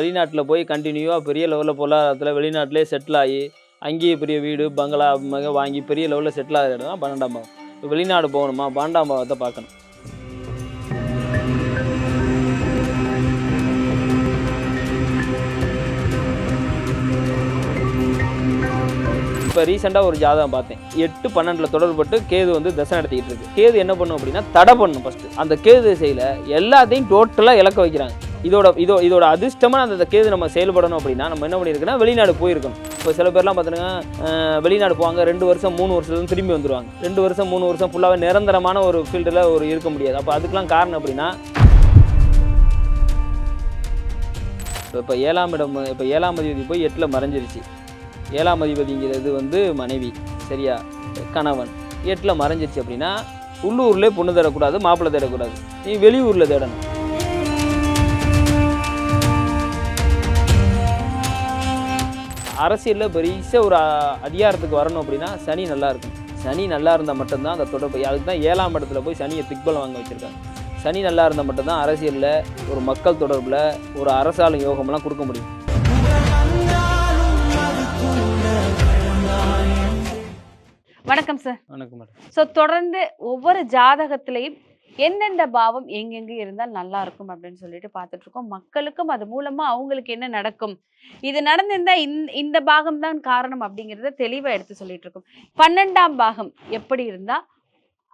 வெளிநாட்டில் போய் கண்டினியூவாக பெரிய லெவலில் பொருளாதாரத்தில் வெளிநாட்டிலே செட்டில் ஆகி அங்கேயே பெரிய வீடு பங்களா மக வாங்கி பெரிய லெவலில் செட்டில் ஆகிற இடம் தான் பன்னெண்டாம் பாவம் இப்போ வெளிநாடு போகணுமா? பன்னெண்டாம் பாவத்தை பார்க்கணும். இப்போ ரீசெண்டாக ஒரு ஜாதகம் பார்த்தேன். எட்டு பன்னெண்டில் தொடர்பட்டு கேது வந்து தசை நடத்திக்கிட்டு இருக்கு. கேது என்ன பண்ணும் அப்படின்னா தடை பண்ணும் ஃபஸ்ட்டு அந்த கேது திசையில் எல்லாத்தையும் டோட்டலாக இழக்க வைக்கிறாங்க. இதோட இதோ இதோட அதிர்ஷ்டமாக அந்த கேது நம்ம செயல்படணும் அப்படின்னா நம்ம என்ன பண்ணியிருக்கோன்னா வெளிநாடு போயிருக்கணும் இப்போ சில பேர்லாம் பார்த்தீங்கன்னா வெளிநாடு போவாங்க ரெண்டு வருஷம் மூணு வருஷத்துலேருந்து திரும்பி வந்துருவாங்க. ரெண்டு வருஷம் மூணு வருஷம் ஃபுல்லாகவே நிரந்தரமான ஒரு ஃபீல்டில் ஒரு இருக்க முடியாது. அப்போ அதுக்கெலாம் காரணம் அப்படின்னா இப்போ இப்போ ஏழாம் இடம் இப்போ ஏழாம் அதிபதி போய் எட்டில் மறைஞ்சிருச்சு. ஏழாம் அதிபதிங்கிறது வந்து மனைவி சரியா? கணவன். எட்டில் மறைஞ்சிருச்சு அப்படின்னா உள்ளூர்லேயே பொண்ணு தேடக்கூடாது மாப்பிள்ளை தேடக்கூடாது. நீ வெளியூரில் தேடணும். அரசியலில் பெரிய ஒரு அதிகாரத்துக்கு வரணும் அப்படின்னா சனி நல்லா இருக்கும். சனி நல்லா இருந்தால் மட்டும்தான் அந்த தொடர்பு அதுக்கு தான் ஏழாம் இடத்துல போய் சனியை திக்பலம் வாங்க வச்சுருக்காங்க. சனி நல்லா இருந்தால் மட்டும்தான் அரசியலில் ஒரு மக்கள் தொடர்பில் ஒரு அரசாளும் யோகம்லாம் கொடுக்க முடியும். வணக்கம் சார் வணக்கம் மேடம் ஸோ தொடர்ந்து ஒவ்வொரு ஜாதகத்திலையும் எந்தெந்த பாவம் எங்கெங்க இருந்தால் நல்லா இருக்கும் அப்படின்னு சொல்லிட்டு பார்த்துட்டு இருக்கோம் மக்களுக்கும் அது மூலமா அவங்களுக்கு என்ன நடக்கும்? இது நடந்திருந்தா இந்த இந்த பாகம் தான் காரணம் அப்படிங்கிறத தெளிவா எடுத்து சொல்லிட்டு இருக்கோம் பன்னெண்டாம் பாகம் எப்படி இருந்தா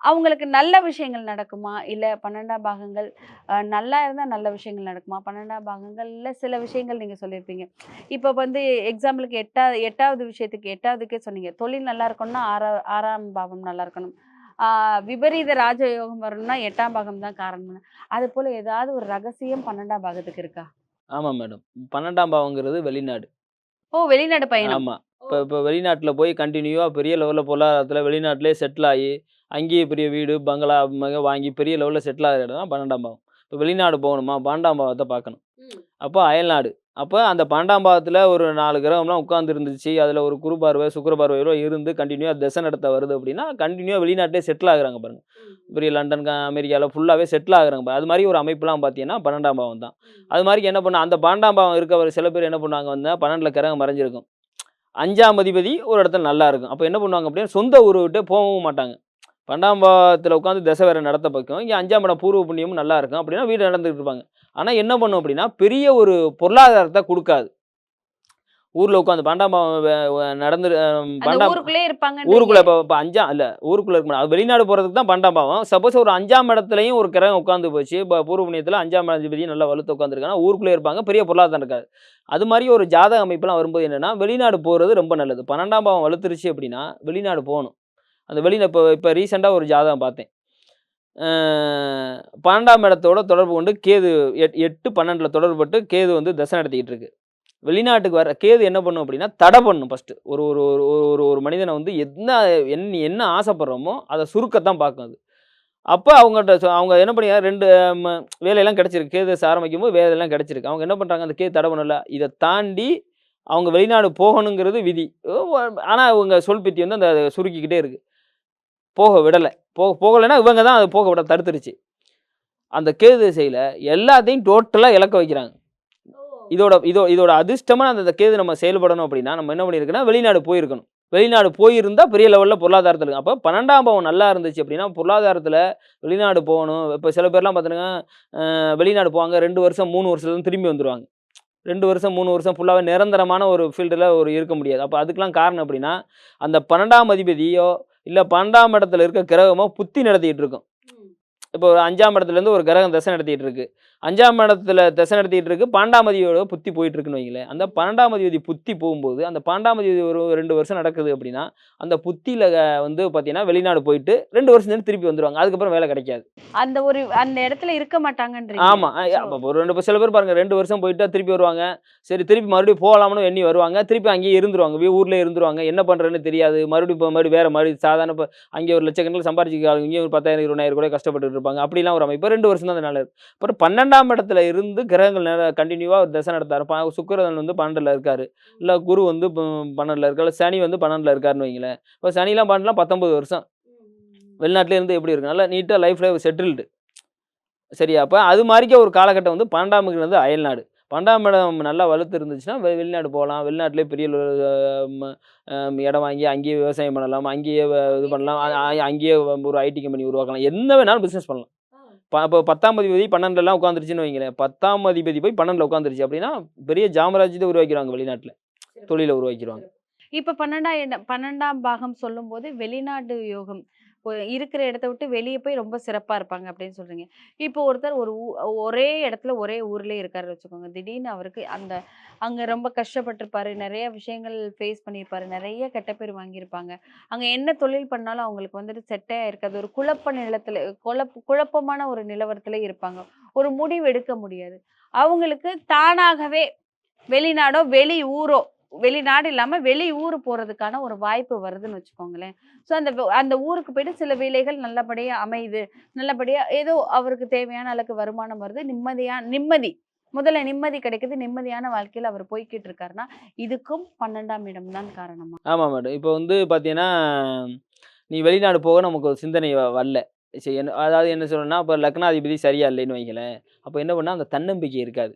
அவங்களுக்கு நல்ல விஷயங்கள் நடக்குமா? இல்லை பன்னெண்டாம் பாகங்கள் நல்லா இருந்தால் நல்ல விஷயங்கள் நடக்குமா? பன்னெண்டாம் பாகங்கள்ல சில விஷயங்கள் நீங்கள் சொல்லியிருப்பீங்க. இப்போ வந்து எக்ஸாம்பிளுக்கு எட்டா எட்டாவது விஷயத்துக்கு எட்டாவதுக்கே சொன்னீங்க. தொழில் நல்லா இருக்கணும்னா ஆறா ஆறாம் பாவம் நல்லா இருக்கணும். விபரீத ராஜயோகம் வரணும்னா எட்டாம் பாகம் தான் காரணம். அது போல ஏதாவது ஒரு ரகசியம் பன்னெண்டாம் பாகத்துக்கு இருக்கா? ஆமாம் மேடம். பன்னெண்டாம் பாவங்கிறது வெளிநாடு. ஓ வெளிநாடு பயணம். ஆமாம் இப்போ இப்போ வெளிநாட்டில் போய் கண்டினியூவாக பெரிய லெவலில் பொருளாதாரத்தில் வெளிநாட்டிலே செட்டில் ஆகி அங்கேயே பெரிய வீடு பங்களா வாங்கி பெரிய லெவலில் செட்டில் ஆகிற இடம் தான் பன்னெண்டாம் பாவம் இப்போ வெளிநாடு போகணுமா? பன்னெண்டாம் பாவத்தை பார்க்கணும். அப்போ அயல்நாடு. அப்போ அந்த பன்னெண்டாம் பாவத்தில் ஒரு நாலு கிரகம்லாம் உட்கார்ந்து இருந்துச்சு அதில் ஒரு குரு பார்வை சுக்கிர பார்வையிலோ இருந்து கண்டினியூவாக திசை நடத்த வருது அப்படின்னா கண்டினியூவாக வெளிநாட்டிலே செட்டில் ஆகுறாங்க பாருங்க. பெரிய லண்டன் க- அமெரிக்காவில் ஃபுல்லாகவே செட்டில் ஆகுறாங்க பாருங்க. அது மாதிரி ஒரு அமைப்புலாம் பார்த்தீங்கன்னா பன்னெண்டாம் பாவம் தான். அது மாதிரி என்ன பண்ண அந்த பன்னெண்டாம் பாவம் இருக்கவர் சில பேர் என்ன பண்ணுவாங்க வந்து பன்னெண்டில் கிரகம் மறைஞ்சிருக்கும். அஞ்சாம் அதிபதி ஒரு இடத்துல நல்லா இருக்கும். அப்போ என்ன பண்ணுவாங்க அப்படின்னா சொந்த ஊரை விட்டு போகவும் மாட்டாங்க. பன்னெண்டாம் பாவத்தில் உட்காந்து திசை வேற நடத்த பக்கம் இங்கே அஞ்சாம் இடம் பூர்வ புண்ணியமும் நல்லா இருக்கும். அப்படின்னா வீடு நடந்துட்டு இருப்பாங்க. ஆனால் என்ன பண்ணும் அப்படின்னா பெரிய ஒரு பொருளாதாரத்தை கொடுக்காது. ஊரில் உட்காந்து பன்னெண்டாம் பாவம் நடந்து பன்னெண்டாம் ஊருக்குள்ளே இருப்பாங்க ஊருக்குள்ள இப்போ இப்போ அஞ்சாம் இல்லை ஊருக்குள்ள இருக்க முடியாது. அது வெளிநாடு போகிறதுக்கு தான் பன்னெண்டாம் பாவம் சப்போஸ் ஒரு அஞ்சாம் இடத்துலையும் ஒரு கிரகம் உட்காந்து போச்சு. இப்போ பூர்வ புண்ணியத்தில் அஞ்சாம் அதிபதி நல்லா வலுத்து உட்காந்துருக்காங்க ஊருக்குள்ளே இருப்பாங்க. பெரிய பொருளாதாரம் இருக்காது. அது மாதிரி ஒரு ஜாதக அமைப்பெல்லாம் வரும்போது என்னன்னா வெளிநாடு போகிறது ரொம்ப நல்லது. பன்னெண்டாம் பாவம் வலுத்துருச்சு அப்படின்னா வெளிநாடு போகணும். அந்த வெளியில் இப்போ இப்போ ரீசெண்டாக ஒரு ஜாதகம் பார்த்தேன். பன்னெண்டாம் இடத்தோட தொடர்பு கொண்டு கேது எட் எட்டு பன்னெண்டில் தொடர்புபட்டு கேது வந்து தசை நடத்திக்கிட்டு இருக்கு. வெளிநாட்டுக்கு வர கேது என்ன பண்ணும் அப்படின்னா தடை பண்ணும் ஃபஸ்ட்டு ஒரு ஒரு ஒரு ஒரு- ஒரு மனிதனை வந்து என்ன என்ன என்ன ஆசைப்படுறோமோ அதை சுருக்கத்தான் பார்க்கும் அது. அப்போ அவங்ககிட்ட சொ- அவங்க என்ன பண்ணி ரெண்டு ம, வேலையெல்லாம் கிடச்சிருக்கு. கேது ஆரம்பிக்கும் போது வேலையெல்லாம் கிடச்சிருக்கு. அவங்க என்ன பண்ணுறாங்க அந்த கேது தடை பண்ணல. இதை தாண்டி அவங்க வெளிநாடு போகணுங்கிறது விதி. ஆனால் அவங்க சொல்பித்தி வந்து அந்த சுருக்கிக்கிட்டே இருக்குது போக விடலை. போக போகலைன்னா இவங்க தான் அது போக விட தடுத்துருச்சு. அந்த கேது திசையில் எல்லாத்தையும் டோட்டலாக இழக்க வைக்கிறாங்க. இதோட இதோ இதோட அதிர்ஷ்டமாக அந்த கேது நம்ம செயல்படணும் அப்படின்னா நம்ம என்ன பண்ணியிருக்கோன்னா வெளிநாடு போயிருக்கணும். வெளிநாடு போயிருந்தால் பெரிய லெவலில் பொருளாதாரத்தில் இருக்கும் அப்போ பன்னெண்டாம் பவன் நல்லா இருந்துச்சு அப்படின்னா பொருளாதாரத்தில் வெளிநாடு போகணும். இப்போ சில பேர்லாம் பார்த்தீங்கன்னா வெளிநாடு போவாங்க ரெண்டு வருஷம் மூணு வருஷத்துல திரும்பி வந்துடுவாங்க ரெண்டு வருஷம் மூணு வருஷம் ஃபுல்லாகவே நிரந்தரமான ஒரு ஃபீல்டில் ஒரு இருக்க முடியாது. அப்போ அதுக்கெலாம் காரணம் அப்படின்னா அந்த பன்னெண்டாம் அதிபதியோ இல்லை பன்னெண்டாம் இடத்துல இருக்க கிரகமோ புத்தி நடத்திட்டு இருக்கும். இப்போ ஒரு அஞ்சாம் இடத்துலேருந்து ஒரு கிரகம் தசை நடத்திட்டு இருக்கு. அஞ்சாம் இடத்துல தசை நடத்திட்டு இருக்கு. பன்னெண்டாம் அதிபதியோட புத்தி போயிட்டு இருக்குன்னு வைங்களேன். அந்த பன்னெண்டாம் அதிபதி புத்தி போகும்போது அந்த பன்னெண்டாம் அதிபதி ஒரு ரெண்டு வருஷம் நடக்குது அப்படின்னா அந்த புத்தியில் வந்து பார்த்தீங்கன்னா வெளிநாடு போயிட்டு ரெண்டு வருஷம் திருப்பி வந்துருவாங்க. அதுக்கப்புறம் வேலை கிடைக்காது. அந்த ஒரு அந்த இடத்துல இருக்க மாட்டாங்கன்றீங்க. ஆமாம் So, ஒரு ரெண்டு சில பேர் பாருங்க ரெண்டு வருஷம் போயிட்டா திருப்பி வருவாங்க. சரி திருப்பி மறுபடியும் போகலாம்னு எண்ணி வருவாங்க. திருப்பி அங்கேயே இருந்துருவாங்க. ஊர்லயே இருந்துருவாங்க. என்ன பண்ணுறேன்னு தெரியாது. மறுபடியும் மறுபடியும் வேற மறுபடியும் சாதாரண அங்கே ஒரு லட்சக்கணக்கில் சம்பாரிச்சிக்க இங்கே ஒரு பத்தாயிரம் இருபதாயிரம் கூட கஷ்டப்பட்டு இருப்பாங்க. அப்படிலாம் ஒரு அமைப்பு. ரெண்டு வருஷம் தான் நாள். அப்புறம் பன்னெண்டாம் இடத்துல இருந்து கிரகங்கள் நேர கண்டினியூவாக ஒரு தசை நடத்தாரு ப சுக்கிரன் வந்து பன்னெண்டில் இருக்காரு. இல்லை குரு வந்து பன்னெண்டில் இருக்காரு. சனி வந்து பன்னெண்டில் இருக்காருன்னு வைங்களேன். இப்போ சனிலாம் பன்னெண்டுலாம் பத்தொம்பது வருஷம். வெளிநாட்டிலே இருந்து எப்படி இருக்கு? நல்லா நீட்டாக லைஃப்ல செட்டில்டு சரியா? அப்போ அது மாதிரிக்கே ஒரு காலகட்டம் வந்து பன்னெண்டாம் வந்து அயல்நாடு பன்னெண்டாம் இடம் நல்லா வலுத்து இருந்துச்சுன்னா வெ வெளிநாடு போகலாம். வெளிநாட்டிலே பெரிய இடம் வாங்கி அங்கேயே விவசாயம் பண்ணலாம். அங்கேயே இது பண்ணலாம். அங்கேயே ஒரு ஐடி கம்பெனி உருவாக்கலாம். என்ன வேணாலும் பிஸ்னஸ் பண்ணலாம். இப்போ பத்தாம் அதிபதி பன்னெண்டுலாம் உட்காந்துருச்சுன்னு வைங்களேன். பத்தாம் அதிபதி போய் பன்னெண்டில் உட்காந்துருச்சு அப்படின்னா பெரிய ஜாமராஜ்யத்தை உருவாக்கிடுவாங்க வெளிநாட்டில். தொழிலை உருவாக்கிடுவாங்க இப்ப பன்னெண்டாம் பன்னெண்டாம் பாகம் சொல்லும்போது வெளிநாடு யோகம் இருக்கிற இடத்த விட்டு வெளியே போய் ரொம்ப சிறப்பாக இருப்பாங்க அப்படின்னு சொல்கிறீங்க இப்போ ஒருத்தர் ஒரு ஊ- ஒரே இடத்துல ஒரே ஊர்லேயே இருக்காரு வச்சுக்கோங்க. திடீர்னு அவருக்கு அந்த அங்கே ரொம்ப கஷ்டப்பட்டிருப்பாரு நிறைய விஷயங்கள் ஃபேஸ் பண்ணியிருப்பாரு நிறைய கெட்ட பேர் வாங்கியிருப்பாங்க. அங்கே என்ன தொழில் பண்ணாலும் அவங்களுக்கு வந்துட்டு செட்டே இருக்காது ஒரு குழப்ப நிலத்தில் குழப்ப குழப்பமான ஒரு நிலவரத்தில் இருப்பாங்க. ஒரு முடிவு எடுக்க முடியாது. அவங்களுக்கு தானாகவே வெளிநாடோ வெளி ஊரோ வெளிநாடு இல்லாமல் வெளி ஊர் போகிறதுக்கான ஒரு வாய்ப்பு வருதுன்னு வச்சுக்கோங்களேன். ஸோ அந்த அந்த ஊருக்கு போயிட்டு சில வேலைகள் நல்லபடியாக அமையுது. நல்லபடியாக ஏதோ அவருக்கு தேவையான அளவுக்கு வருமானம் வருது. நிம்மதியான நிம்மதி. முதல்ல நிம்மதி கிடைக்குது. நிம்மதியான வாழ்க்கையில் அவர் போய்கிட்டு இருக்காருன்னா இதுக்கும் பன்னெண்டாம் இடம் தான் காரணமா? ஆமாம் மேடம். இப்போ வந்து பார்த்தீங்கன்னா நீ வெளிநாடு போக நமக்கு ஒரு சிந்தனை வ- வரல. சரி என்ன அதாவது என்ன சொல்லணும்னா இப்போ லக்னாதிபதி சரியா இல்லைன்னு வைங்களேன். அப்போ என்ன பண்ணால் அந்த தன்னம்பிக்கை இருக்காது.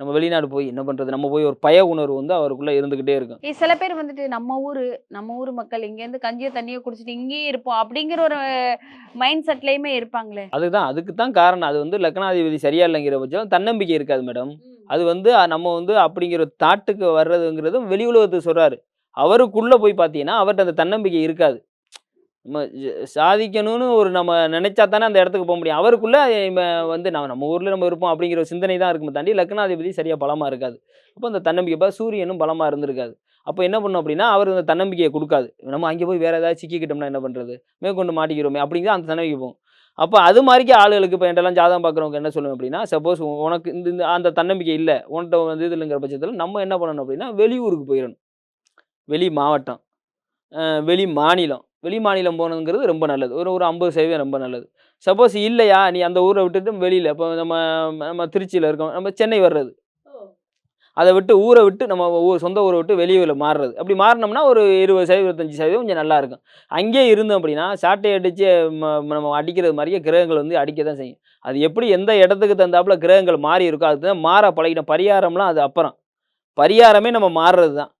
நம்ம வெளிநாடு போய் என்ன பண்ணுறது நம்ம போய் ஒரு பய உணர்வு வந்து அவருக்குள்ளே இருந்துக்கிட்டே இருக்கும். சில பேர் வந்துட்டு நம்ம ஊரு நம்ம ஊர் மக்கள் இங்க இருந்து கஞ்சியோ தண்ணியோ குடிச்சிட்டு இங்கேயே இருப்போம் அப்படிங்கிற ஒரு மைண்ட் செட்லயுமே இருப்பாங்களே. அதுதான் அதுக்கு தான் காரணம். அது வந்து லக்னாதிபதி சரியா இல்லைங்கிற பட்சம் தன்னம்பிக்கை இருக்காது மேடம். அது வந்து நம்ம வந்து அப்படிங்கிற தாட்டுக்கு வர்றதுங்கிறது வெளி உலகத்துக்கு சொல்றாரு. அவருக்குள்ள போய் பார்த்தீங்கன்னா அவர்கிட்ட அந்த தன்னம்பிக்கை இருக்காது. நம்ம சாதிக்கணும்னு ஒரு நம்ம நினைச்சா தானே அந்த இடத்துக்கு போக முடியும். அவருக்குள்ளே வந்து நம்ம நம்ம ஊரில் நம்ம இருப்போம் அப்படிங்கிற ஒரு சிந்தனை தான் இருக்குமே தாண்டி லக்னாதிபதி சரியாக பலமாக இருக்காது. அப்போ அந்த தன்னம்பிக்கை இப்போ சூரியனும் பலமாக இருந்திருக்காது. அப்போ என்ன பண்ணும் அப்படின்னா அவர் அந்த தன்னம்பிக்கையை கொடுக்காது. நம்ம அங்கே போய் வேறு ஏதாவது சிக்கிக்கிட்டோம்னா என்ன பண்ணுறது மேற்கொண்டு மாட்டிக்கிறோமே அப்படிங்கிற அந்த தன்னம்பிக்கை போகும். அப்போ அது மாதிரிக்கு ஆளுகளுக்கு இப்போ என்கிட்டலாம் ஜாதகம் பார்க்குறவங்க என்ன சொல்லுவேன் அப்படின்னா சப்போஸ் உனக்கு இந்த இந்த அந்த தன்னம்பிக்கை இல்லை உன்கிட்ட வந்து இது இல்லைங்கிற பட்சத்தில் நம்ம என்ன பண்ணணும் அப்படின்னா வெளியூருக்கு போயிடணும் வெளி மாவட்டம். வெளி மாநிலம். வெளி மாநிலம் போகணுங்கிறது ரொம்ப நல்லது. ஒரு ஒரு ஐம்பது சதவீதம் ரொம்ப நல்லது. சப்போஸ் இல்லையா நீ அந்த ஊரை விட்டுட்டு வெளியில் இப்போ நம்ம நம்ம திருச்சியில் இருக்கோம் நம்ம சென்னை வர்றது. அதை விட்டு ஊரை விட்டு நம்ம ஊர் சொந்த ஊரை விட்டு வெளியூரில் மாறுறது. அப்படி மாறினோம்னா ஒரு இருபது சதவீதம் இருபத்தஞ்சி சதவீதம் கொஞ்சம் நல்லா இருக்கும். அங்கேயே இருந்தோம் அப்படின்னா சாட்டை அடித்து நம்ம அடிக்கிறது மாதிரியே கிரகங்கள் வந்து அடிக்க தான் செய்யும். அது எப்படி எந்த இடத்துக்கு தகுந்தாப்புல கிரகங்கள் மாறி இருக்கோ அதுக்கு தான் மாற பழகிட்டோம் பரிகாரம்லாம் அது அப்புறம். பரிகாரமே நம்ம மாறுறது தான்.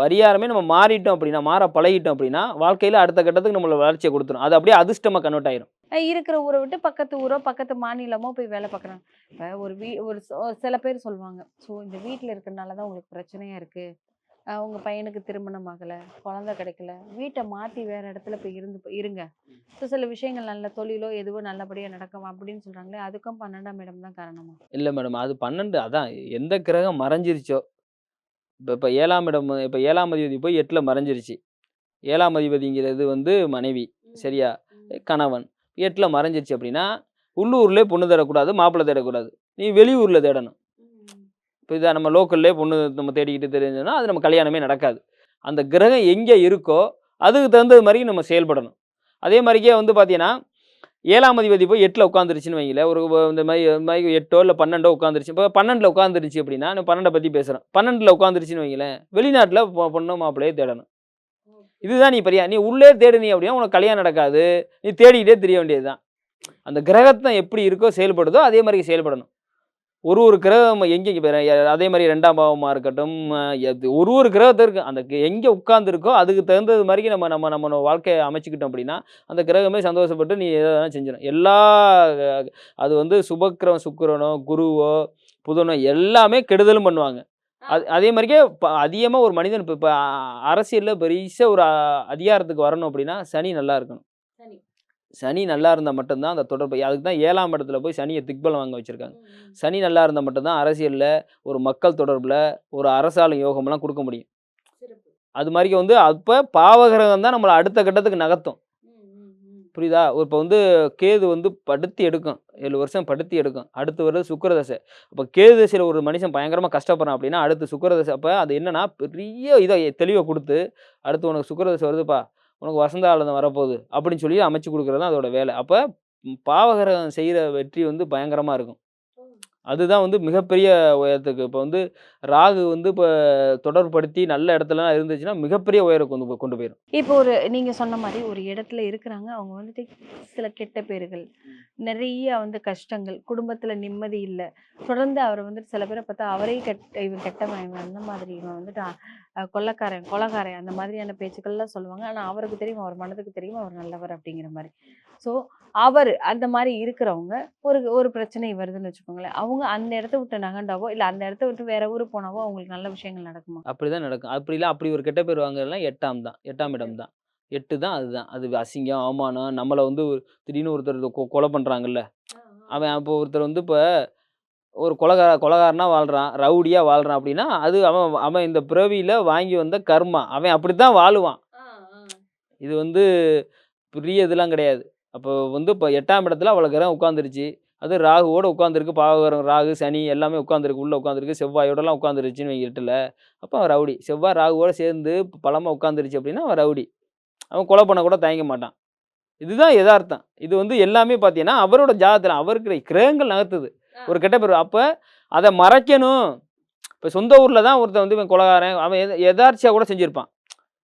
பரிகாரமே நம்ம மாறிட்டோம் அப்படின்னா மாற பழகிட்டோம் அப்படின்னா வாழ்க்கையில் அடுத்த கட்டத்துக்கு நம்மளை வளர்ச்சியை கொடுத்துரும். அது அப்படியே அதிர்ஷ்டமாக கன்வெர்ட் ஆயிரும். இருக்கிற ஊரை விட்டு பக்கத்து ஊரோ பக்கத்து மாநிலமோ போய் வேலை பார்க்குறாங்க. இப்போ ஒரு வீ ஒரு சில பேர் சொல்லுவாங்க ஸோ இந்த வீட்டில் இருக்கிறனால தான் உங்களுக்கு பிரச்சனையா இருக்கு. அஹ் உங்க பையனுக்கு திருமணம் ஆகலை குழந்தை கிடைக்கல வீட்டை மாற்றி வேற இடத்துல போய் இருந்து இருங்க. ஸோ சில விஷயங்கள் நல்ல தொழிலோ எதுவோ நல்லபடியாக நடக்கும் அப்படின்னு சொல்றாங்களே அதுக்கும் பன்னெண்டாம் இடம் தான் காரணமா? இல்லை மேடம் அது பன்னெண்டு அதான் எந்த கிரகம் மறைஞ்சிருச்சோ இப்போ இப்போ ஏழாம் இடம் இப்போ ஏழாம் அதிபதி போய் எட்டில் மறைஞ்சிருச்சு. ஏழாம் அதிபதிங்கிறது வந்து மனைவி சரியா? கணவன். எட்டில் மறைஞ்சிருச்சு அப்படின்னா உள்ளூர்லேயே பொண்ணு தேடக்கூடாது மாப்பிள்ளை தேடக்கூடாது. நீ வெளியூரில் தேடணும். இப்போ இதை நம்ம லோக்கல்லே பொண்ணு நம்ம தேடிக்கிட்டு தெரிஞ்சோன்னா அது நம்ம கல்யாணமே நடக்காது. அந்த கிரகம் எங்கே இருக்கோ அதுக்கு தகுந்தது மாதிரி நம்ம செயல்படணும். அதே மாதிரிக்கே வந்து பார்த்தீங்கன்னா ஏழாம் அதிபதி போய் எட்டில் உட்காந்துருச்சுன்னு வைங்களேன் ஒரு இந்த மாதிரி இந்த மாதிரி எட்டோ இல்லை பன்னெண்டோ உட்காந்துருச்சு இப்போ பன்னெண்டில் உட்காந்துருச்சு அப்படின்னா நான் பன்னெண்டை பற்றி பேசுகிறேன் பன்னெண்டில் உட்காந்துருச்சுன்னு வைங்களேன் வெளிநாட்டில் பொண்ணு மாப்பிள்ளையே தேடணும். இதுதான் நீ பெரியா நீ உள்ளே தேடுனீ அப்படின்னா உனக்கு கல்யாணம் நடக்காது. நீ தேடிக்கிட்டே தெரிய வேண்டியது தான் அந்த கிரகத்தை எப்படி இருக்கோ செயல்படுதோ அதே மாதிரி செயல்படணும். ஒரு ஒரு கிரகம் எங்கே அதே மாதிரி ரெண்டாம் பாவமாக இருக்கட்டும் ஒரு ஒரு கிரகத்தை இருக்கு. அந்த எங்கே உட்காந்துருக்கோ அதுக்கு தகுந்தது மாதிரி நம்ம நம்ம நம்ம வாழ்க்கையை அமைச்சிக்கிட்டோம் அப்படின்னா அந்த கிரகமே சந்தோஷப்பட்டு நீ எதை வேணாலும் செஞ்சிடும் எல்லா அது வந்து சுபக்கிரம் சுக்கிரனோ குருவோ புதனோ எல்லாமே கெடுதலும் பண்ணுவாங்க. அது அதே மாதிரிக்கே இப்போ அதிகமாக ஒரு மனிதன் இப்போ இப்போ அரசியலில் பெரிய ஒரு அதிகாரத்துக்கு வரணும் அப்படின்னா சனி நல்லா இருக்கணும். சனி நல்லா இருந்தால் மட்டும்தான் அந்த தொடர்பு அதுக்கு தான் ஏழாம் இடத்துல போய் சனியை திக்பலம் வாங்க வச்சுருக்காங்க. சனி நல்லா இருந்தால் மட்டும்தான் அரசியலில் ஒரு மக்கள் தொடர்பில் ஒரு அரசாளும் யோகம்லாம் கொடுக்க முடியும். அது மாதிரி வந்து அப்போ பாவகிரகம் தான் நம்மளை அடுத்த கட்டத்துக்கு நகர்த்தும். புரியுதா? இப்போ வந்து கேது வந்து படுத்தி எடுக்கும். ஏழு வருஷம் படுத்தி எடுக்கும். அடுத்து வருது சுக்கிரதசை. அப்போ கேது தசையில் ஒரு மனுஷன் பயங்கரமாக கஷ்டப்படுறான் அப்படின்னா அடுத்து சுக்கிரதசை அப்போ அது என்னன்னா பெரிய இதை தெளிவை கொடுத்து அடுத்து உனக்கு சுக்கிரதசை வருதுப்பா. உனக்கு வசந்த ஆளுநர் வரப்போகுது அப்படின்னு சொல்லி அமைச்சு கொடுக்குறது தான் அதோட வேலை. அப்போ பாவகரம் செய்கிற வெற்றி வந்து பயங்கரமாக இருக்கும். அதுதான் வந்து மிகப்பெரிய உயரத்துக்கு. இப்போ வந்து ராகு வந்து இப்போ தொடர்படுத்தி நல்ல இடத்துலலாம் இருந்துச்சுன்னா மிகப்பெரிய உயரம் கொண்டு கொண்டு போயிடும் இப்போ ஒரு நீங்கள் சொன்ன மாதிரி ஒரு இடத்துல இருக்கிறாங்க. அவங்க வந்துட்டு சில கெட்ட பேர்கள் நிறைய வந்து கஷ்டங்கள் குடும்பத்தில் நிம்மதி இல்லை. தொடர்ந்து அவர் வந்துட்டு சில பேரை பார்த்தா அவரே கெட்ட இவன் கெட்டவன் இவன் அந்த மாதிரி இவன் வந்துட்டு கொள்ளக்காரன் கொலகாரன் அந்த மாதிரியான பேச்சுக்கள்லாம் சொல்லுவாங்க. ஆனால் அவருக்கு தெரியும்? அவர் மனதுக்கு தெரியும்? அவர் நல்லவர் அப்படிங்கிற மாதிரி. ஸோ அவர் அந்த மாதிரி இருக்கிறவங்க ஒரு ஒரு பிரச்சனை வருதுன்னு வச்சுக்கோங்களேன். அவங்க அந்த இடத்த விட்டு நகண்டாவோ இல்லை அந்த இடத்த விட்டு வேற ஊர் போனாவோ அவங்களுக்கு நல்ல விஷயங்கள் நடக்குமா? அப்படிதான் நடக்கும். அப்படிலாம் அப்படி ஒரு கெட்ட பேர் வாங்குறதுலாம் எட்டாம் தான். எட்டாம் இடம் தான். எட்டு தான் அதுதான் அது அசிங்கம் அவமானம் நம்மளை வந்து திடீர்னு ஒருத்தர் கொலை பண்ணுறாங்கல்ல அவன் அப்போ ஒருத்தர் வந்து இப்போ ஒரு கொலகார கொலகாரனா வாழ்கிறான் ரவுடியாக வாழ்கிறான் அப்படின்னா அது அவன் அவன் இந்த பிறவியில் வாங்கி வந்த கர்மா. அவன் அப்படி தான் வாழுவான் இது வந்து பெரிய இதெல்லாம் கிடையாது. அப்போ வந்து இப்போ எட்டாம் இடத்துல அவளை கிரகம் உட்காந்துருச்சு அது ராகுவோட உட்காந்துருக்கு பாவகரம் ராகு சனி எல்லாமே உட்காந்துருக்கு உள்ளே உட்காந்துருக்கு செவ்வாயோடலாம் உட்காந்துருச்சுன்னு எட்டில் அப்போ அவன் ரவுடி. செவ்வாய் ராகுவோட சேர்ந்து பலமாக உட்காந்துருச்சு அப்படின்னா அவன் ரவுடி. அவன் கொலை பண்ண கூட தயங்க மாட்டான். இதுதான் யதார்த்தம். இது வந்து எல்லாமே பார்த்தீங்கன்னா அவரோட ஜாதத்தில் அவருக்கு கிரகங்கள் நகர்த்துது. ஒரு கெட்ட பேர். அப்போ அதை மறைக்கணும். இப்போ சொந்த ஊரில் தான் ஒருத்தன் வந்து இவன் கொலகாரன் அவன் எத எதார்ச்சியாக கூட செஞ்சுருப்பான்.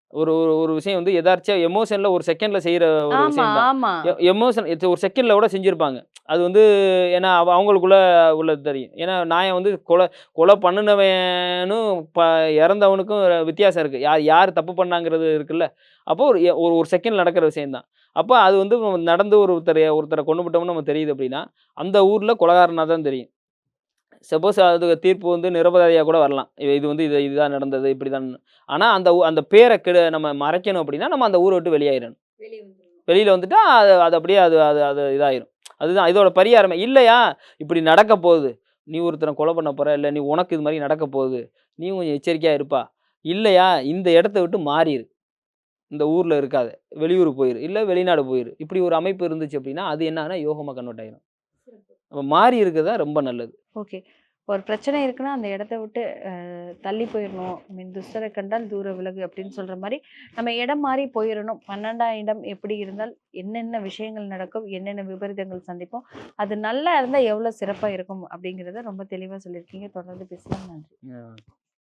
ஒரு ஒரு ஒரு விஷயம் வந்து எதார்ச்சியாக எமோஷனில் ஒரு செகண்டில் செய்கிற ஒரு விஷயம் எமோஷன் ஒரு செகண்டில் கூட செஞ்சுருப்பாங்க. அது வந்து ஏன்னா அவ- அவங்களுக்குள்ள உள்ளது தெரியும். ஏன்னா நான் வந்து கொலை கொலை பண்ணினவனும் ப இறந்தவனுக்கும் வித்தியாசம் இருக்குது யார் யார் தப்பு பண்ணாங்கிறது இருக்குல்ல? அப்போ ஒரு ஒரு ஒரு செகண்ட் நடக்கிற விஷயம்தான். அப்போ அது வந்து நடந்து ஒருத்தரை ஒருத்தரை கொண்டு விட்டோம்னு நம்ம தெரியுது அப்படின்னா அந்த ஊரில் கொலகாரனாக தான் தெரியும். சப்போஸ் அது தீர்ப்பு வந்து நிரபராதியாக கூட வரலாம். இது வந்து இது இதுதான் நடந்தது இப்படி தான் ஆனால் அந்த அந்த பேரை கெடு நம்ம மறைக்கணும் அப்படின்னா நம்ம அந்த ஊரை விட்டு வெளியாயிடணும் வெளியில் வந்துட்டா அது அது அப்படியே அது அது அது இதாயிரும். அதுதான் இதோட பரிகாரமே. இல்லையா? இப்படி நடக்க போகுது. நீ ஒருத்தனை கொலை பண்ண போற இல்லை நீ உனக்கு இது மாதிரி நடக்க போகுது. நீ கொஞ்சம் எச்சரிக்கையாக இருப்பா. இல்லையா? இந்த இடத்த விட்டு மாறிடு இந்த ஊரில் இருக்காத. வெளியூர் போயிரு. இல்லை வெளிநாடு போயிரு. இப்படி ஒரு அமைப்பு இருந்துச்சு அப்படின்னா அது என்னன்னா யோகமாக கன்வெர்ட் ஆயிரும். அப்போ மாறி இருக்கிறது தான் ரொம்ப நல்லது. ஓகே. ஒரு பிரச்சனை இருக்குன்னா அந்த இடத்த விட்டு தள்ளி போயிடணும் மீன் துஷ்டரை கண்டால் தூர விலகு அப்படின்னு சொல்ற மாதிரி நம்ம இடம் மாறி போயிடணும் பன்னெண்டாம் இடம் எப்படி இருந்தால் என்னென்ன விஷயங்கள் நடக்கும் என்னென்ன விபரீதங்கள் சந்திப்போம் அது நல்லா இருந்தால் எவ்வளோ சிறப்பாக இருக்கும் அப்படிங்கிறத ரொம்ப தெளிவாக சொல்லியிருக்கீங்க. தொடர்ந்து பேசலாம். நன்றி.